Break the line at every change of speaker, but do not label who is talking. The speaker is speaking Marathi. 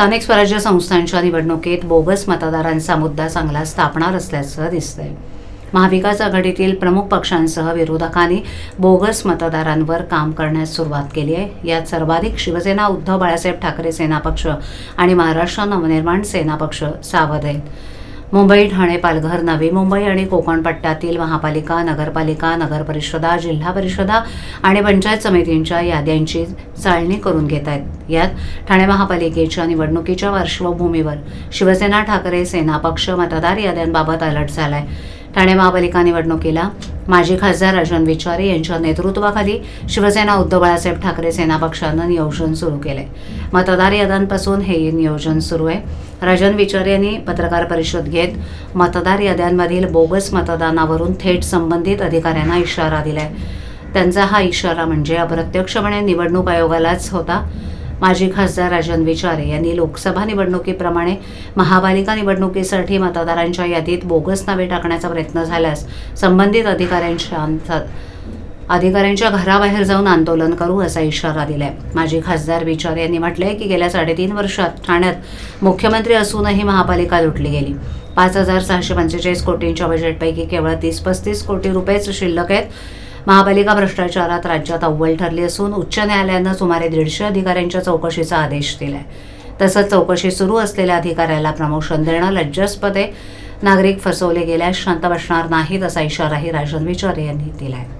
स्थानिक स्वराज्य संस्थांच्या निवडणुकीत बोगस मतदारांचा मुद्दा चांगला स्थापणार असल्याचं दिसतंय. महाविकास आघाडीतील प्रमुख पक्षांसह विरोधकांनी बोगस मतदारांवर काम करण्यास सुरुवात केली आहे. यात सर्वाधिक शिवसेना उद्धव बाळासाहेब ठाकरे सेना पक्ष आणि महाराष्ट्र नवनिर्माण सेना पक्ष सावध आहेत. मुंबई ठाणे पालघर नवी मुंबई आणि कोकण पट्ट्यातील महापालिका नगरपालिका नगरपरिषदा जिल्हा परिषदा आणि पंचायत समितींच्या याद्यांची चाळणी करून घेत आहेत. यात ठाणे महापालिकेच्या निवडणुकीच्या पार्श्वभूमीवर शिवसेना ठाकरे सेना पक्ष मतदार याद्यांबाबत अलर्ट झालाय. ठाणे महापालिका निवडणुकीला माजी खासदार राजन विचारे यांच्या नेतृत्वाखाली शिवसेना उद्धव बाळासाहेब ठाकरे सेना पक्षानं नियोजन सुरू केलंय. मतदार याद्यांपासून हे नियोजन सुरू आहे. राजन विचारे यांनी पत्रकार परिषद घेत मतदार याद्यांमधील बोगस मतदानावरून थेट संबंधित अधिकाऱ्यांना इशारा दिलाय. त्यांचा हा इशारा म्हणजे अप्रत्यक्षपणे निवडणूक आयोगालाच होता. माजी खासदार राजन विचारे यांनी लोकसभा निवडणुकीप्रमाणे महापालिका निवडणुकीसाठी मतदारांच्या यादीत बोगस नावे टाकण्याचा प्रयत्न झाल्यास संबंधित अधिकाऱ्यांच्या अधिकाऱ्यांच्या घराबाहेर जाऊन आंदोलन करू असा इशारा दिलाय. माजी खासदार विचार यांनी म्हटलंय की गेल्या साडेतीन वर्षात ठाण्यात मुख्यमंत्री असूनही महापालिका लुटली गेली. पाच हजार सहाशे पंचेचाळीस कोटींच्या बजेटपैकी केवळ तीस पस्तीस कोटी रुपयेच शिल्लक आहेत. महापालिका भ्रष्टाचारात राज्यात अव्वल ठरली असून उच्च न्यायालयानं सुमारे दीडशे अधिकाऱ्यांच्या चौकशीचा आदेश दिलाय. तसंच चौकशी सुरू असलेल्या अधिकाऱ्याला प्रमोशन देणं लज्जास्पद आहे. नागरिक फसवले गेल्यास शांत बसणार नाहीत असा इशाराही राजन विचारे यांनी दिला आहे